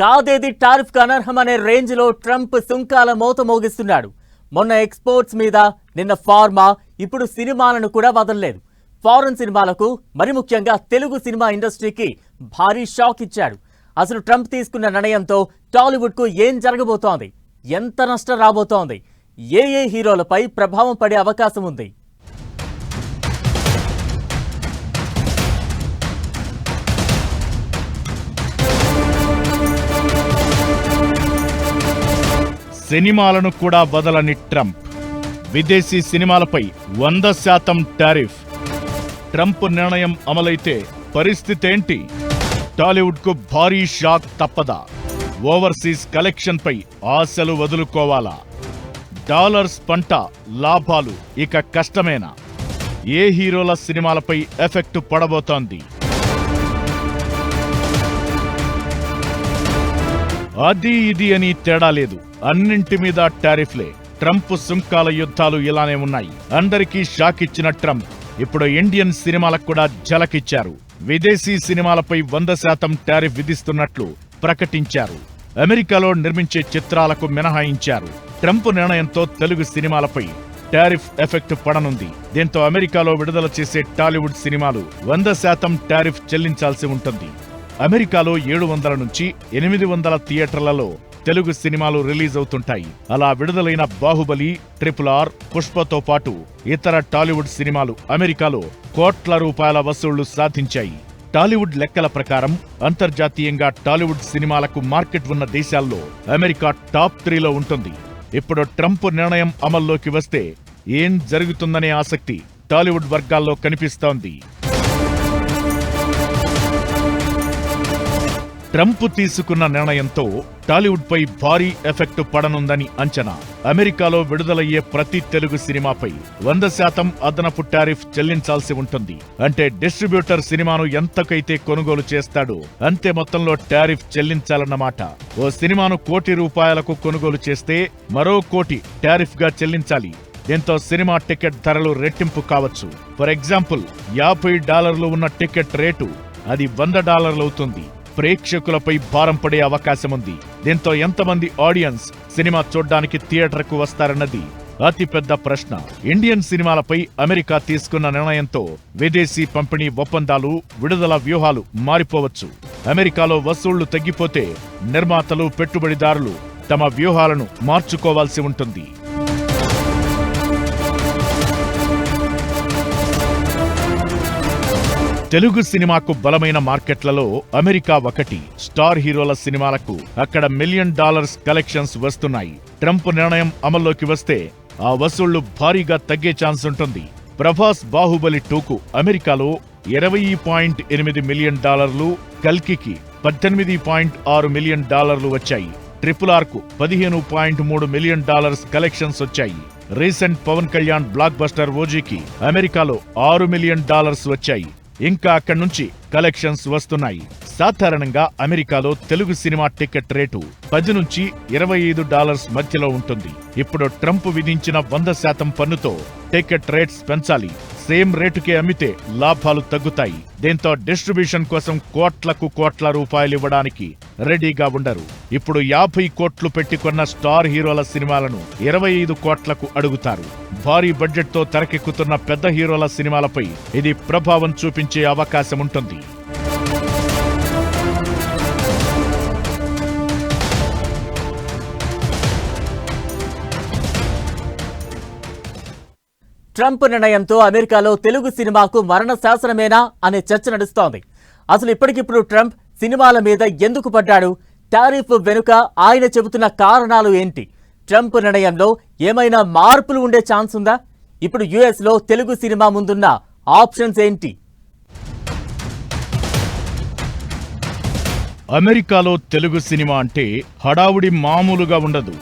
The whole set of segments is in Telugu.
కాదేది టారిఫ్ అనర్హం అనే రేంజ్లో ట్రంప్ సుంకాల మోత మోగిస్తున్నాడు. మొన్న ఎక్స్పోర్ట్స్ మీద నిన్న ఫార్మా ఇప్పుడు సినిమాలను కూడా వదలలేదు. ఫారెన్ సినిమాలకు మరి ముఖ్యంగా తెలుగు సినిమా ఇండస్ట్రీకి భారీ షాక్ ఇచ్చాడు. అసలు ట్రంప్ తీసుకున్న నిర్ణయంతో టాలీవుడ్కు ఏం జరగబోతోంది? ఎంత నష్టం రాబోతోంది? ఏ ఏ హీరోలపై ప్రభావం పడే అవకాశం ఉంది? సినిమాలను కూడా వదలని ట్రంప్. విదేశీ సినిమాలపై వంద శాతం టారిఫ్. ట్రంప్ నిర్ణయం అమలైతే పరిస్థితేంటి? టాలీవుడ్కు భారీ షాక్ తప్పదా? ఓవర్సీస్ కలెక్షన్పై ఆశలు వదులుకోవాలా? డాలర్స్ పంట లాభాలు ఇక కష్టమేనా? ఏ హీరోల సినిమాలపై ఎఫెక్ట్ పడబోతోంది? అది ఇది అని తేడా లేదు. అన్నింటి మీద టారిఫ్లే. ట్రంప్ సుంకాల యుద్ధాలు ఇలానే ఉన్నాయి. అందరికీ షాక్ ఇచ్చిన ట్రంప్. ఇప్పుడు ఇండియన్ సినిమాలకు కూడా జలకిచ్చారు విదేశీ సినిమాలపై వంద శాతం టారిఫ్ విధిస్తున్నట్లు ప్రకటించారు. అమెరికాలో నిర్మించే చిత్రాలకు మినహాయించారు. ట్రంప్ నిర్ణయంతో తెలుగు సినిమాలపై టారిఫ్ ఎఫెక్ట్ పడనుంది. దీంతో అమెరికాలో విడుదల చేసే టాలీవుడ్ సినిమాలు వంద శాతం టారిఫ్ చెల్లించాల్సి ఉంటుంది. అమెరికాలో ఏడు వందల నుంచి ఎనిమిది వందల థియేటర్లలో తెలుగు సినిమాలు రిలీజ్ అవుతుంటాయి. అలా విడుదలైన బాహుబలి ట్రిపుల్ ఆర్ పుష్పతో పాటు ఇతర టాలీవుడ్ సినిమాలు అమెరికాలో కోట్ల రూపాయల వసూళ్ళు సాధించాయి. టాలీవుడ్ లెక్కల ప్రకారం అంతర్జాతీయంగా టాలీవుడ్ సినిమాలకు మార్కెట్ ఉన్న దేశాల్లో అమెరికా టాప్ త్రీలో ఉంటుంది. ఇప్పుడు ట్రంప్ నిర్ణయం అమల్లోకి వస్తే ఏం జరుగుతుందనే ఆసక్తి టాలీవుడ్ వర్గాల్లో కనిపిస్తోంది. ట్రంప్ తీసుకున్న నిర్ణయంతో టాలీవుడ్పై భారీ ఎఫెక్ట్ పడనుందని అంచనా. అమెరికాలో విడుదలయ్యే ప్రతి తెలుగు సినిమాపై వంద శాతం అదనపు టారిఫ్ చెల్లించాల్సి ఉంటుంది. అంటే డిస్ట్రిబ్యూటర్ సినిమాను ఎంతకైతే కొనుగోలు చేస్తాడో అంతే మొత్తంలో టారిఫ్ చెల్లించాలన్నమాట. ఓ సినిమాను కోటి రూపాయలకు కొనుగోలు చేస్తే మరో కోటి టారిఫ్గా చెల్లించాలి. దీంతో సినిమా టికెట్ ధరలు రెట్టింపు కావచ్చు. ఫర్ ఎగ్జాంపుల్ యాభై డాలర్లు ఉన్న టికెట్ రేటు అది వంద డాలర్లు అవుతుంది ప్రేక్షకులపై భారం పడే అవకాశం ఉంది దీంతో ఎంతమంది ఆడియన్స్ సినిమా చూడ్డానికి థియేటర్కు వస్తారన్నది అతిపెద్ద ప్రశ్న. ఇండియన్ సినిమాలపై అమెరికా తీసుకున్న నిర్ణయంతో విదేశీ పంపిణీ ఒప్పందాలు విడుదల వ్యూహాలు మారిపోవచ్చు. అమెరికాలో వసూళ్ళు తగ్గిపోతే నిర్మాతలు పెట్టుబడిదారులు తమ వ్యూహాలను మార్చుకోవాల్సి ఉంటుంది. తెలుగు సినిమాకు బలమైన మార్కెట్లలో అమెరికా ఒకటి స్టార్ హీరోల సినిమాలకు అక్కడ మిలియన్ డాలర్స్ కలెక్షన్స్ వస్తున్నాయి. ట్రంప్ నిర్ణయం అమల్లోకి వస్తే ఆ వసూళ్ళు భారీగా తగ్గే ఛాన్స్ ఉంటుంది. ప్రభాస్ బాహుబలి టూకు అమెరికాలో ఇరవై పాయింట్ ఎనిమిది మిలియన్ డాలర్లు కల్కికి పద్దెనిమిది పాయింట్ ఆరు మిలియన్ డాలర్లు వచ్చాయి. ట్రిపుల్ ఆర్కు పదిహేను పాయింట్ మూడు మిలియన్ డాలర్స్ కలెక్షన్స్ వచ్చాయి. Recent Pawan Kalyan blockbuster ఓజీకి అమెరికాలో ఆరు మిలియన్ డాలర్స్ వచ్చాయి. ఇంకా అక్కడి నుంచి కలెక్షన్స్ వస్తున్నాయి. సాధారణంగా అమెరికాలో తెలుగు సినిమా టికెట్ రేటు పది నుంచి ఇరవై ఐదు డాలర్స్ మధ్యలో ఉంటుంది. ఇప్పుడు ట్రంప్ విధించిన వంద శాతం పన్నుతో టికెట్ రేట్స్ పెంచాలి. సేమ్ రేటుకే అమ్మితే లాభాలు తగ్గుతాయి. దీంతో డిస్ట్రిబ్యూషన్ కోసం కోట్లకు కోట్ల రూపాయలు ఇవ్వడానికి రెడీగా ఉండరు. ఇప్పుడు యాభై కోట్లు పెట్టుకున్న స్టార్ హీరోల సినిమాలను ఇరవై ఐదు కోట్లకు అడుగుతారు. భారీ బడ్జెట్తో తెరకెక్కుతున్న పెద్ద హీరోల సినిమాలపై ఇది ప్రభావం చూపించే అవకాశం ఉంటుంది. ట్రంప్ నిర్ణయంతో అమెరికాలో తెలుగు సినిమాకు మరణ శాసనమేనా అనే చర్చ నడుస్తోంది. అసలు ఇప్పటికిప్పుడు ట్రంప్ సినిమాల మీద ఎందుకు పడ్డాడు? టారిఫ్ వెనుక ఆయన చెబుతున్న కారణాలు ఏంటి? ట్రంప్ నిర్ణయంలో ఏమైనా మార్పులు ఉండే ఛాన్స్ ఉందా? ఇప్పుడు యుఎస్లో తెలుగు సినిమా ముందున్న ఆప్షన్స్ ఏంటి? అమెరికాలో తెలుగు సినిమా అంటే హడావుడి మామూలుగా ఉండదు.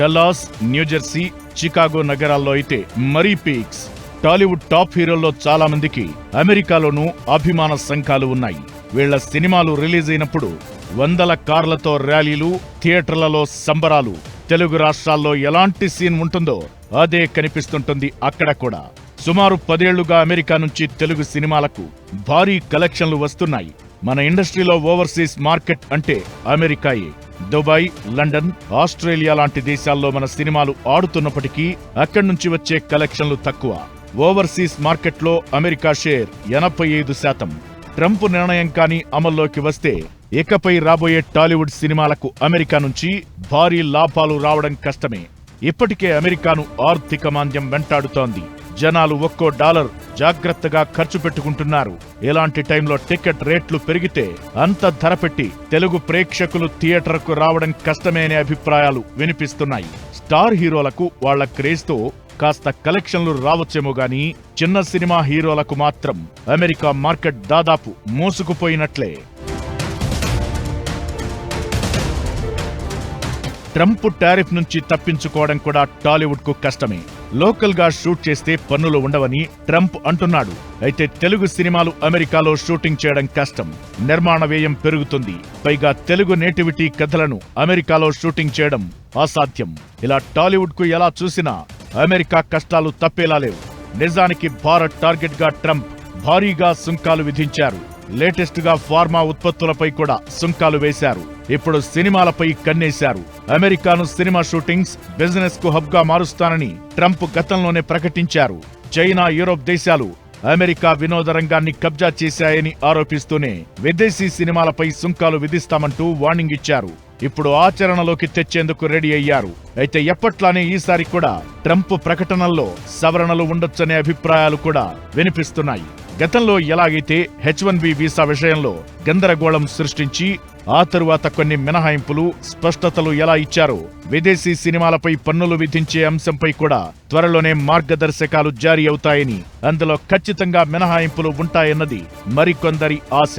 డల్లాస్ న్యూజెర్సీ చికాగో నగరాల్లో అయితే మరీ పీక్స్. టాలీవుడ్ టాప్ హీరోల్లో చాలా మందికి అమెరికాలోనూ అభిమాన సంఘాలు ఉన్నాయి. వీళ్ళ సినిమాలు రిలీజ్ అయినప్పుడు వందల కార్లతో ర్యాలీలు థియేటర్లలో సంబరాలు తెలుగు రాష్ట్రాల్లో ఎలాంటి సీన్ ఉంటుందో అదే కనిపిస్తుంటుంది అక్కడ కూడా. సుమారు పదేళ్ళుగా అమెరికా నుంచి తెలుగు సినిమాలకు భారీ కలెక్షన్లు వస్తున్నాయి. మన ఇండస్ట్రీలో ఓవర్సీస్ మార్కెట్ అంటే అమెరికాయే. దుబాయ్ లండన్ ఆస్ట్రేలియా లాంటి దేశాల్లో మన సినిమాలు ఆడుతున్నప్పటికీ అక్కడి నుంచి వచ్చే కలెక్షన్లు తక్కువ. ఓవర్సీస్ మార్కెట్లో అమెరికా షేర్ ఎనభై ఐదు శాతం. ట్రంప్ నిర్ణయం కానీ అమల్లోకి వస్తే ఇకపై రాబోయే టాలీవుడ్ సినిమాలకు అమెరికా నుంచి భారీ లాభాలు రావడం కష్టమే. ఇప్పటికే అమెరికాను ఆర్థిక మాంద్యం వెంటాడుతోంది. జనాలు ఒక్కో డాలర్ జాగ్రత్తగా ఖర్చు పెట్టుకుంటున్నారు. ఇలాంటి టైంలో టికెట్ రేట్లు పెరిగితే అంత ధర పెట్టి తెలుగు ప్రేక్షకులు థియేటర్కు రావడం కష్టమే అనే అభిప్రాయాలు వినిపిస్తున్నాయి. స్టార్ హీరోలకు వాళ్ళ క్రేజ్తో కాస్త కలెక్షన్లు రావచ్చేమో గాని చిన్న సినిమా హీరోలకు మాత్రం అమెరికా మార్కెట్ దాదాపు మోసుకుపోయినట్లే. ట్రంప్ టారిఫ్ నుంచి తప్పించుకోవడం కూడా టాలీవుడ్కు కష్టమే. లోకల్గా షూట్ చేస్తే పన్నులు ఉండవని ట్రంప్ అంటున్నాడు. అయితే తెలుగు సినిమాలు అమెరికాలో షూటింగ్ చేయడం కష్టం. నిర్మాణ వ్యయం పెరుగుతుంది. పైగా తెలుగు నేటివిటీ కథలను అమెరికాలో షూటింగ్ చేయడం అసాధ్యం. ఇలా టాలీవుడ్కు ఎలా చూసినా అమెరికా కష్టాలు తప్పేలా లేవు. నిజానికి భారత్ టార్గెట్గా ట్రంప్ భారీగా సుంకాలు విధించారు. లేటెస్ట్గా ఫార్మా ఉత్పత్తులపై కూడా సుంకాలు వేశారు. ఇప్పుడు సినిమాలపై కన్నేశారు. అమెరికాను సినిమా షూటింగ్స్ బిజినెస్కు హబ్గా మారుస్తానని ట్రంప్ గతంలోనే ప్రకటించారు. చైనా యూరోప్ దేశాలు అమెరికా వినోద రంగాన్ని కబ్జా చేశాయని ఆరోపిస్తూనే విదేశీ సినిమాలపై సుంకాలు విధిస్తామంటూ వార్నింగ్ ఇచ్చారు. ఇప్పుడు ఆచరణలోకి తెచ్చేందుకు రెడీ అయ్యారు. అయితే ఎప్పట్లానే ఈసారి కూడా ట్రంప్ ప్రకటనల్లో సవరణలు ఉండొచ్చనే అభిప్రాయాలు కూడా వినిపిస్తున్నాయి. గతంలో ఎలాగైతే హెచ్ వన్ బి వీసా విషయంలో గందరగోళం సృష్టించి ఆ తరువాత కొన్ని మినహాయింపులు స్పష్టతలు ఎలా ఇచ్చారో విదేశీ సినిమాలపై పన్నులు విధించే అంశంపై కూడా త్వరలోనే మార్గదర్శకాలు జారీ అవుతాయని అందులో ఖచ్చితంగా మినహాయింపులు ఉంటాయన్నది మరికొందరి ఆశ.